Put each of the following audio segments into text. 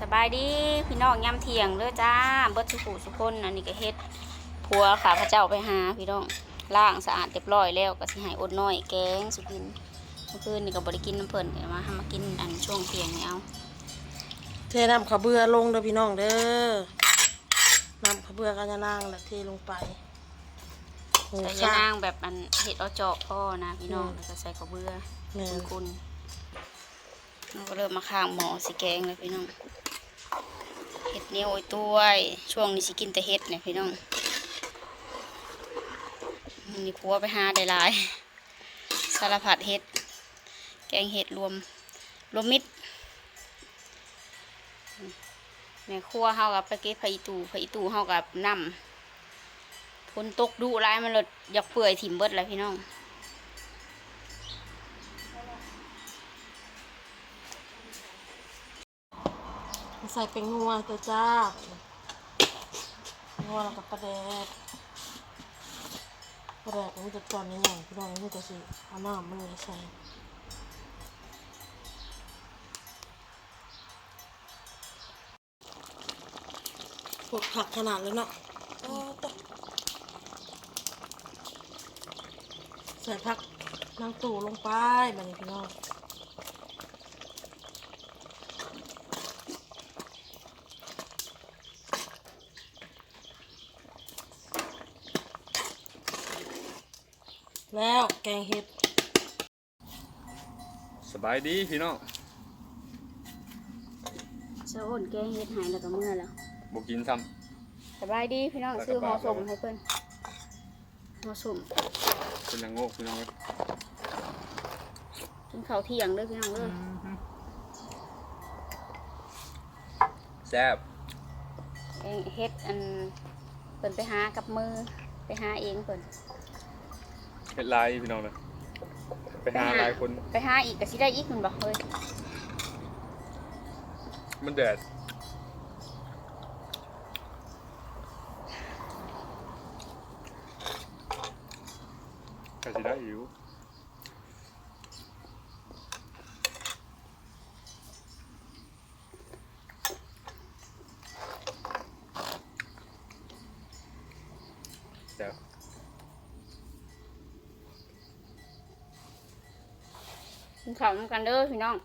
สบายดีพี่น้องยามเที่ยงเด้อจ้าเบิดสุขุสุคนอันนี้ก็เฮ็ดผัวข้าพระเจ้าไปหาพี่น้องล้างสะอาดเรียบร้อยแล้วก็สิให้อดน้อยแกงสุกินเมื่อคืนนี่ก็บ่ได้กินน้ำเพิ่นเดี๋ยวมาหามากินอันช่วงเที่ยงนี่เอาเทน้ำขาวเบื่อลงเด้อพี่น้องเด้อน้ำขาวเบื่อกันจะนางแล้วเทลงไปโอ้ใส่ยาซ่านางแบบอันเฮ็ดเอาจอกพ่อนะพี่น้องอืมแล้วก็ใส่ข้าวเบื่อแม่นคุณเราก็เริ่มมาข้างหมอสิแกงเลยพี่น้อง เห็ดเนียวไอ้ตัวช่วงนี้สิกินแต่เห็ดเนี่ยพี่น้องนี่พัวไปหาได้หลายสารพัดเห็ด แกงเห็ดรวมรวมมิตรแม่ครัวเฮากับไปเก็บไผ่ตูไผ่อีตูเฮากับน้ำฝนตกดุร้ายมันเลยอยากเปื่อยถิ่มเบิดแล้วพี่น้อง ใส่เป็นงัวตัวจ้างัวแล้วก็ปลาแดกปลาแดกมันจะตอนนี้อย่างพี่น้องนี่จะสิเอาน้ำมันเลยใส่ปวดผักขนาดเลยเนาะโอ้ตะใส่ผักนางตู่ลงไปแบบนี้พี่น้อง แล้วแกงเห็ดสบายดีพี่น้องเช้าอ่นแกงเฮ็ดหายแล้วก็เมื่อแล้วบกินซ้สบายดีพี่น้องแล้วก็ซื้อห่อปลาสมให้เพิ่นห่อสมำเป็นนางโงกพี่น้องเอ้ยกินข้าวเที่ยงเด้อพี่น้องเด้อแซ่บแกงเฮ็ดอันเพิ่นไปหากับมือไปหาเองเพิ่น เฮ็ดลายพี่น้องเลยไปหาหลายคน ไปหาอีกก็สิได้อีกมันบ่เฮ้ยมันแดดก็สิได้อยู่ ข้าวนำกันเด้อพี่น้อง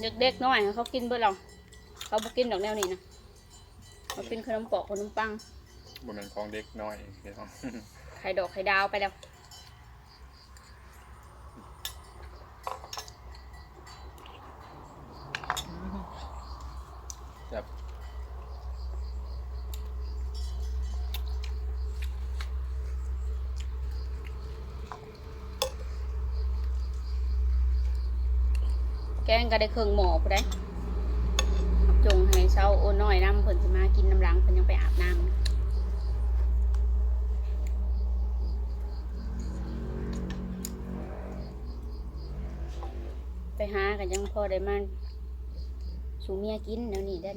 เด็กๆน้อยเขากินเบิดแล้วเขาบ่กินดอกแนวนี้นะเขากินขนมปอกขนมปังบนเป็นของเด็กน้อยพี่น้องไข่ดอกไข่ดาวไปแล้ว แกงก็ได้เครื่องหมอผู้ได้จงให้เช้าโอนน้อยน้ำเพิ่นสิมากินน้ำล้างเพิ่นยังไปอาบน้ำไปหากันยังพอได้มาสูเมียกินเดี๋ยวนี้ได้อ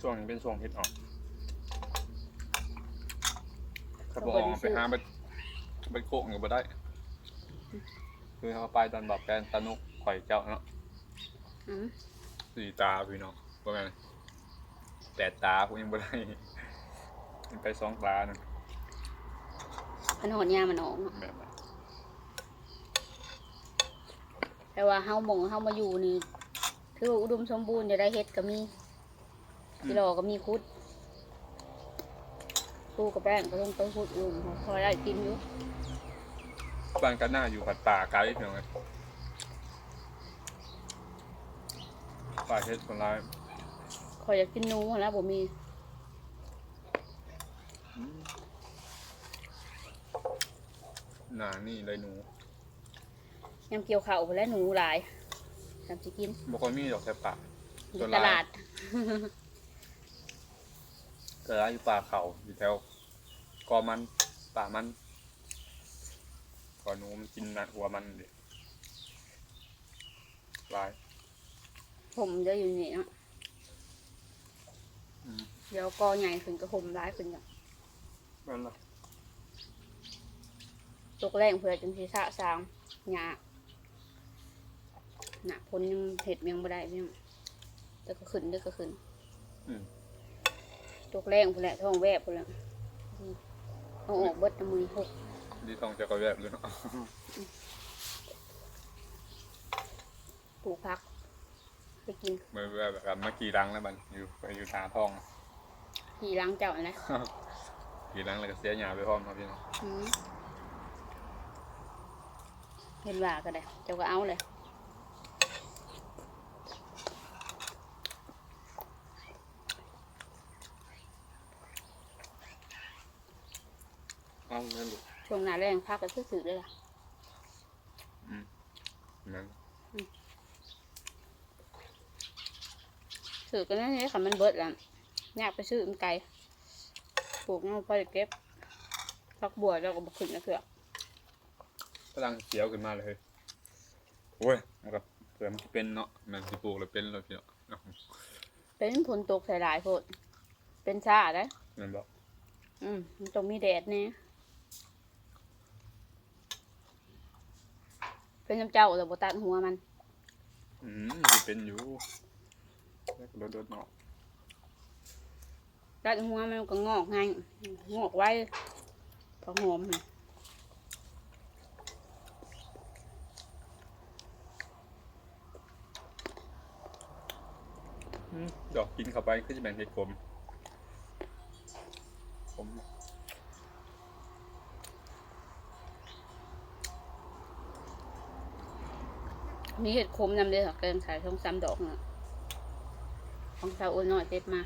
ช่วงนี้เป็นช่วงเฮ็ดออกถ้าบออกไปหาไปไปโคกก็บ่ได้ คือเขาไปตอนบอกแกนตานุก ข่อยเจ้าเนาะอืมสี่ตาพี่น้องว่าไงแปดตาผมยังบ่ได้มันไปสองตานะพันหอนยามันออกเนาะแบบนั้นแต่ว่าเฮาหมองเฮามาอยู่นี่ถือว่าอุดมสมบูรณ์จะได้เฮ็ดก็มีกิโลก็มีคุดปูกับแป้งก็ต้องไปคุดอยู่พอได้กินอยู่บ้านกันหน้าอยู่ผัดป่าไกลพี่น้อง เอ้ยป่าเฮ็ดคนร้ายคอยอยากกินหนูหั้นแล้วบ่มีหนานี่เลยหนูยำเกี่ยวข้าวไปแล้วหนูหลายทำสิกินบ่ค่อยมีดอกแค่ป่าอยู่ตัวตลายลาด เกิดอยู่ป่าเขาอยู่แถวกอมันป่ามันกอหนูมันกินนะหัวมันเด็ลาย ผมจะอยู่นี่เนาะอืมเดี๋ยวกอใหญ่ขึ้นก็ผมร้ายขึ้นอย่างนั่นล่ะตกแรงเพื่อจนสิสะสางหยาหนาพนยังเห็ดยังบ่ได้พี่น้องแต่ก็ขึ้นเด้อก็ขึ้นอืม ตกแรงพุ่นแหละท้องแวบพุ่นแหละอืมเอาออกเบิดน้ำมือหกดีต้องจะกระแวบเลยเนาะปลูกพัก ไปกินเมื่อแบบเมื่อกี้รังแล้วมันอยู่ไปอยู่ทาท้องขี่ล้างเจ้าอันนะกี่รังแล้วก็เสียหยาไปพร้อมครับพี่น้องอืมเห็นว่าก็ได้ เจ้าก็เอาเลยเอ้านั่นลูกช่วงหน้าแรงพักก็ซื้อๆเลยล่ะนั่น ซื้อกันนั่นนี่ค่ะมันเบิดแล้วยากไปซื้อมันไกลปลูกเอาพอจะเก็บพักบัวแล้วก็บขึ้นนะเถื่อกกำลังเขียวขึ้นมาเลยเฮ้ยโอ้ยมันกับเผื่อมันสิเป็นเนาะมันสิปลูกแล้วเป็นแล้วพี่เนาะเป็นฝนตกใส่หลายโพดเป็นชาได้นั่นบอกอืมมันต้องมีแดดเนี่ยเป็นน้ำเจ้าแต่บตัดหัวมัน อืมสิเป็นอยู่ แล้วก็โดดๆเนาะตัดหัวมันก็งอกง่ายงอกไว้พอหอมน่ะดอกกินเข้าไปก็จะเป็นเห็ดขมขมมีเห็ดคมนำเลยค่ะเกินขายช่องซ้ำดอกน่ะ ของสาวอ้วนน้อยเจ็ดมา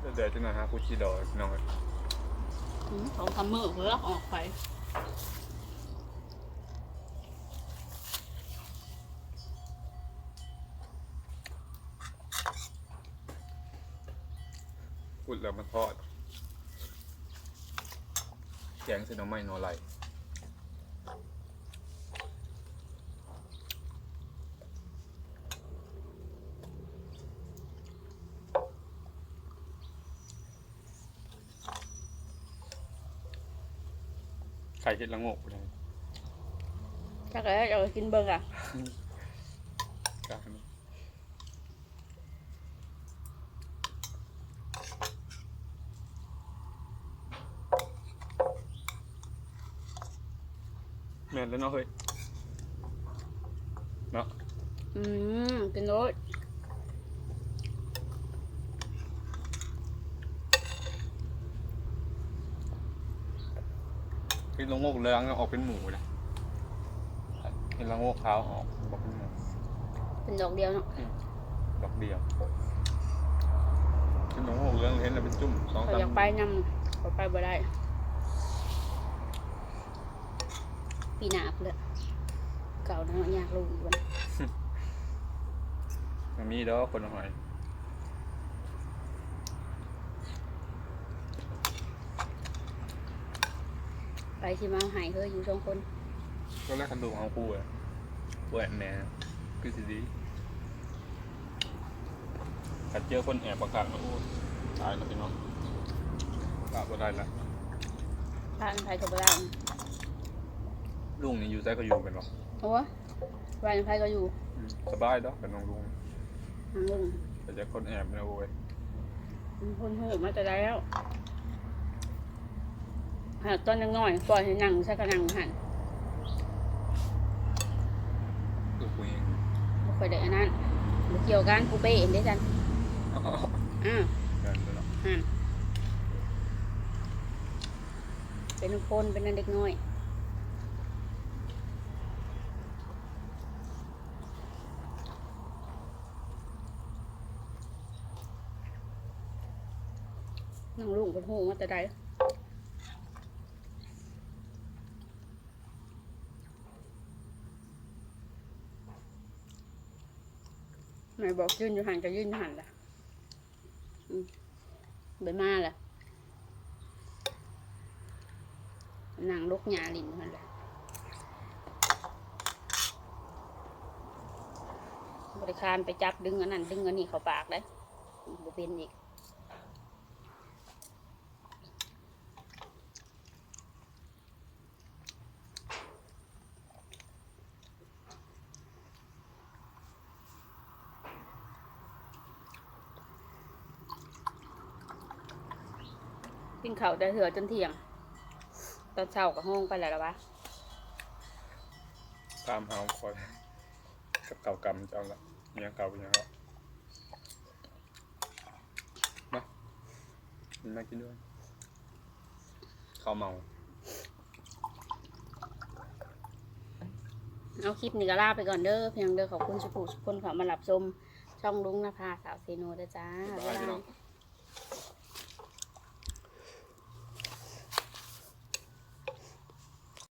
เดี๋ยวจะมาหาผู้ชีดอกพี่น้องเอ้ยอืมของทำมือเพื่อออกไปพูดแล้วมันทอด แกงเส้นหน่อไม้หนอไหล ไข่เห็ดละโงกเลยถ้าเกิดเราไปกินเบิ้งอะกลางนี่แม่นแล้วเนาะเฮ้ยเนาะอืมกินรส เห็ดละโงกเหลืองออกเป็นหมูเลยเห็ดละโงกขาวออกบอกเป็นหมูเป็นดอกเดียวเนาะดอกเดียวเห็ดละโงกเหลืองเห็นแล้วเป็นจุ่มสองเขาสามอยากไปนำเขาไปบ่ได้ ปีหนาเพื่อเก่านะอยากรู้อีกวัน มันมีดอกคนละหอย ไปที่มาหายเฮ้ยอยู่สองคนก็แรกคันดูเอาคู่อะแหวนแหน่คือสิดีขัดเจอคนแอบประกาศมาโอ้ตายแล้วพี่น้องกลับมาได้ละพาอันไทยกับบ้านลุงนี่อยู่ใต้ก็อยู่เป็นหรอโอ้บ้านไทยก็อยู่มสบายดอกกับน้องลุงทางลุงแต่จะคนแอบนะโอ้ยมันคนหูมาแต่แล้ว หาตอนยังน้อยปล่อยให้นั่งใช้กระนั่งหันคือคุยเองบ่ค่อยได้อันนั้นบ่เกี่ยวกันกูเป้เองได้จันอ่ากันเลยเนาะหันเป็นคนเป็นนั่นเด็กน้อยนั่งลุงเป็นหูมาแต่ใด แม่บอกยืนอยู่หันก็ยืนอยู่หันล่ะอืมไปมาล่ะนางลกหยาลินมันล่ะบริคารไปจับดึงอันนั้นดึงอันนี้เข้าปากเลยบ่เป็นอีก กินข้าวแต่เถื่อจนเที่ยง ตอนเช้าก็ห้องไปแล้วล่ะวะตามเฮาคอยกับเก่ากรรมเจ้าละเมียเก่าเป็นยังก็มามันมากินด้วยข้าวเมาเอาคลิปนี้ก็ลาไปก่อนเด้อเพียงเด้อขอบคุณสุภูสุกคนเขามารับชมช่องลุงนภาสาวเซโนเด้อจ้าบ๊ายบายบ๊ายพี่บาน้อยง